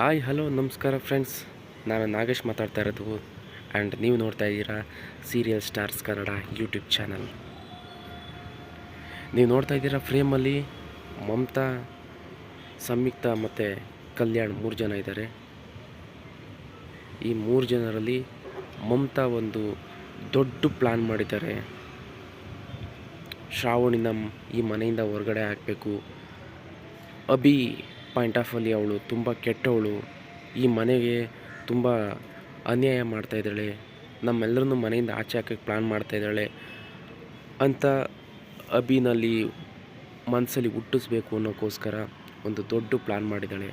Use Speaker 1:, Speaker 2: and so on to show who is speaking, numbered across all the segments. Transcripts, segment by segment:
Speaker 1: Hi hello ನಮಸ್ಕಾರ friends ನಾನು ನಾಗೇಶ್ ಮಾತಾಡ್ತಾ ಇರೋದು. ಆ್ಯಂಡ್ ನೀವು ನೋಡ್ತಾ ಇದ್ದೀರಾ serial stars Kannada YouTube channel ನೀವು ನೋಡ್ತಾ ಇದ್ದೀರಾ ಫ್ರೇಮಲ್ಲಿ ಮಮತಾ, ಸಂಯುಕ್ತ ಮತ್ತು ಕಲ್ಯಾಣ್ ಮೂರು ಜನ ಇದ್ದಾರೆ. ಈ ಮೂರು ಜನರಲ್ಲಿ ಮಮತಾ ಒಂದು ದೊಡ್ಡ ಪ್ಲ್ಯಾನ್ ಮಾಡಿದ್ದಾರೆ. ಶ್ರಾವಣಿನ ಈ ಮನೆಯಿಂದ ಹೊರಗಡೆ ಹಾಕಬೇಕು. ಅಭಿ ಪಾಯಿಂಟ್ ಆಫ್ ಅಲ್ಲಿ ಅವಳು ತುಂಬ ಕೆಟ್ಟವಳು. ಈ ಮನೆಗೆ ತುಂಬ ಅನ್ಯಾಯ ಮಾಡ್ತಾ ಇದ್ದಾಳೆ. ನಮ್ಮೆಲ್ಲರನ್ನು ಮನೆಯಿಂದ ಆಚೆ ಹಾಕಕ್ಕೆ ಪ್ಲ್ಯಾನ್ ಮಾಡ್ತಾ ಇದ್ದಾಳೆ. ಅಂತ ಅಭಿನಲ್ಲಿ ಮನಸ್ಸಲ್ಲಿ ಹುಟ್ಟಿಸ್ಬೇಕು ಅನ್ನೋಕ್ಕೋಸ್ಕರ ಒಂದು ದೊಡ್ಡ ಪ್ಲ್ಯಾನ್ ಮಾಡಿದ್ದಾಳೆ.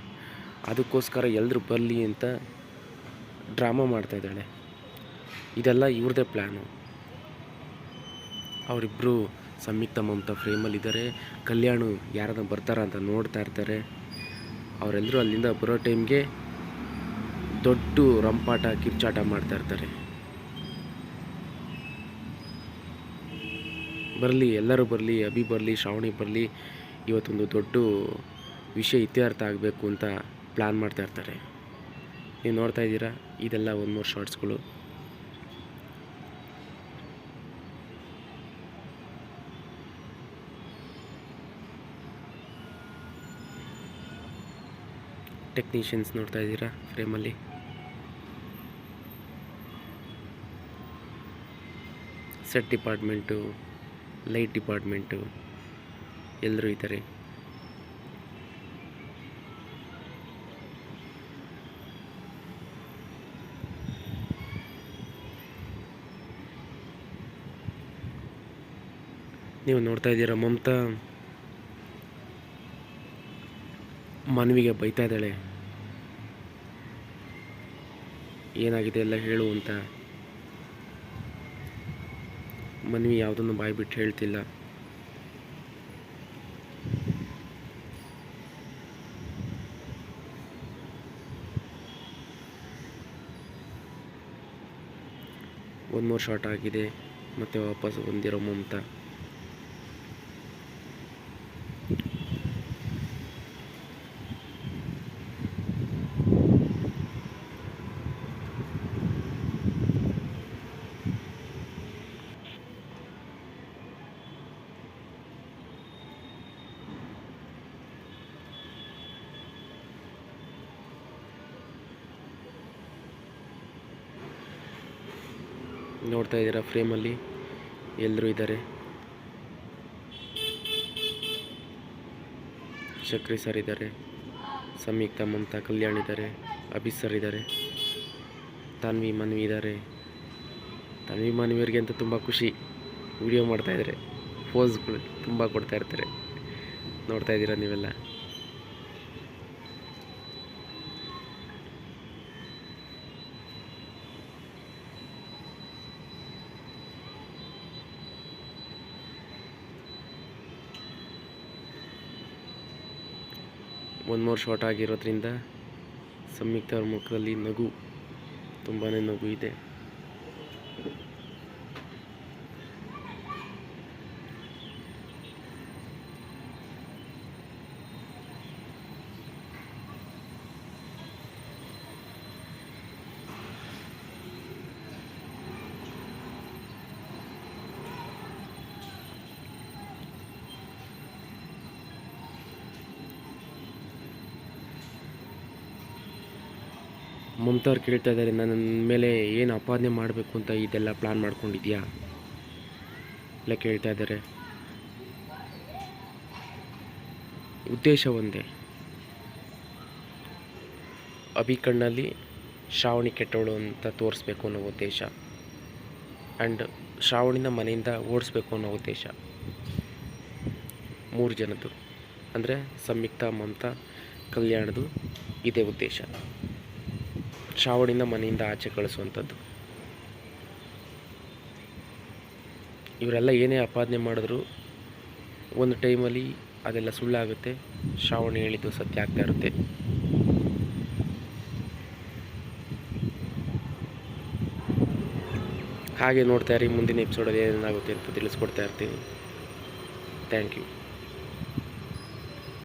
Speaker 1: ಅದಕ್ಕೋಸ್ಕರ ಎಲ್ಲರೂ ಬರಲಿ ಅಂತ ಡ್ರಾಮಾ ಮಾಡ್ತಾ ಇದ್ದಾಳೆ. ಇದೆಲ್ಲ ಇವ್ರದ್ದೇ ಪ್ಲ್ಯಾನು ಅವರಿಬ್ಬರು ಸಂಯುಕ್ತ ಮಮತಾ ಫ್ರೇಮಲ್ಲಿದ್ದಾರೆ ಕಲ್ಯಾಣು ಯಾರನ್ನ ಬರ್ತಾರ ಅಂತ ನೋಡ್ತಾ ಇರ್ತಾರೆ. ಅವರೆಲ್ಲರೂ ಅಲ್ಲಿಂದ ಬರೋ ಟೈಮ್ಗೆ ದೊಡ್ಡ ರಂಪಾಟ, ಕಿರ್ಚಾಟ ಮಾಡ್ತಾ ಇರ್ತಾರೆ. ಬರಲಿ, ಎಲ್ಲರೂ ಬರಲಿ, ಅಭಿ ಬರಲಿ, ಶ್ರಾವಣಿ ಬರಲಿ, ಇವತ್ತೊಂದು ದೊಡ್ಡ ವಿಷಯ ಇತ್ಯರ್ಥ ಆಗಬೇಕು ಅಂತ ಪ್ಲ್ಯಾನ್ ಮಾಡ್ತಾ ಇರ್ತಾರೆ. ನೀವು ನೋಡ್ತಾ ಇದ್ದೀರಾ? ಇದೆಲ್ಲ ಒಂದು ಮೂರು ಶಾರ್ಟ್ಸ್ಗಳು ಟೆಕ್ನಿಷಿಯನ್ಸ್ ನೋಡ್ತಾ ಇದ್ದೀರಾ ಫ್ರೇಮಲ್ಲಿ? ಸೆಟ್ ಡಿಪಾರ್ಟ್ಮೆಂಟು ಲೈಟ್ ಡಿಪಾರ್ಟ್ಮೆಂಟು ಎಲ್ಲರೂ ಇದ್ದಾರೆ. ನೀವು ನೋಡ್ತಾ ಇದ್ದೀರಾ ಮಮತಾ? ಮನ್ವಿಗೆ ಬೈತಾ ಇದ್ದಾಳೆ. ಏನಾಗಿದೆ ಎಲ್ಲ ಹೇಳು ಅಂತ. ಮನವಿ ಯಾವುದನ್ನು ಬಾಯಿ ಬಿಟ್ಟು ಹೇಳ್ತಿಲ್ಲ. ಒಂದು ಮೂರು ಶಾಟ್ ಆಗಿದೆ. ಮತ್ತೆ ವಾಪಸ್ ಬಂದಿರೋ ಮಮತಾ ನೋಡ್ತಾ ಇದ್ದೀರಾ ಫ್ರೇಮಲ್ಲಿ? ಎಲ್ಲರೂ ಇದ್ದಾರೆ. ಚಕ್ರಿ ಸರ್ ಇದ್ದಾರೆ. ಸಂಯುಕ್ತ ಮಮತಾ ಕಲ್ಯಾಣ್ ಇದ್ದಾರೆ. ಅಭಿ ಸರ್ ಇದ್ದಾರೆ. ತಾನ್ವಿ, ಮನ್ವಿ ಇದ್ದಾರೆ. ತಾನ್ವಿ ಮನ್ವಿಯರಿಗೆ ಅಂತ ತುಂಬ ಖುಷಿ. ವಿಡಿಯೋ ಮಾಡ್ತಾ ಇದ್ದಾರೆ. ಫೋಸ್ಗಳು ತುಂಬ ಕೊಡ್ತಾ ಇರ್ತಾರೆ. ನೋಡ್ತಾ ಇದ್ದೀರಾ ನೀವೆಲ್ಲ? ಒಂದು ಮೋರ್ ಶಾರ್ಟ್ ಆಗಿರೋದ್ರಿಂದ ಸಂಯುಕ್ತ ಅವ್ರ ಮುಖದಲ್ಲಿ ನಗು ತುಂಬಾ ನಗು ಇದೆ ಮಮತಾ ಅವ್ರು ಕೇಳ್ತಾ ಇದ್ದಾರೆ, ನನ್ನ ಮೇಲೆ ಏನು ಅಪಾದನೆ ಮಾಡಬೇಕು ಅಂತ ಇದೆಲ್ಲ ಪ್ಲ್ಯಾನ್ ಮಾಡ್ಕೊಂಡಿದ್ಯಾ? ಎಲ್ಲ ಕೇಳ್ತಾ ಇದ್ದಾರೆ. ಉದ್ದೇಶ ಒಂದೇ. ಅಭಿ ಕಣ್ಣಲ್ಲಿ ಶ್ರಾವಣಿ ಕೆಟ್ಟವಳು ಅಂತ ತೋರಿಸ್ಬೇಕು ಅನ್ನೋ ಉದ್ದೇಶ. ಆ್ಯಂಡ್ ಶ್ರಾವಣಿನ ಮನೆಯಿಂದ ಓಡಿಸ್ಬೇಕು ಅನ್ನೋ ಉದ್ದೇಶ. ಮೂರು ಜನದ್ದು. ಅಂದರೆ ಸಂಯುಕ್ತ, ಮಮತಾ, ಕಲ್ಯಾಣದು ಇದೇ ಉದ್ದೇಶ. ಶ್ರಾವಣಿನ ಮನೆಯಿಂದ ಆಚೆ ಕಳಿಸುವಂಥದ್ದು. ಇವರೆಲ್ಲ ಏನೇ ಅಪಾದನೆ ಮಾಡಿದ್ರು, ಒಂದು ಟೈಮಲ್ಲಿ ಅದೆಲ್ಲ ಸುಳ್ಳಾಗುತ್ತೆ. ಶ್ರಾವಣ ಹೇಳಿದ್ದು ಸತ್ಯ ಆಗ್ತಾ ಇರುತ್ತೆ. ಹಾಗೆ ನೋಡ್ತಾ ಇರಿ, ಮುಂದಿನ ಎಪಿಸೋಡಲ್ಲಿ ಏನೇನಾಗುತ್ತೆ ಅಂತ ತಿಳಿಸ್ಕೊಡ್ತಾ ಇರ್ತೀನಿ. Thank you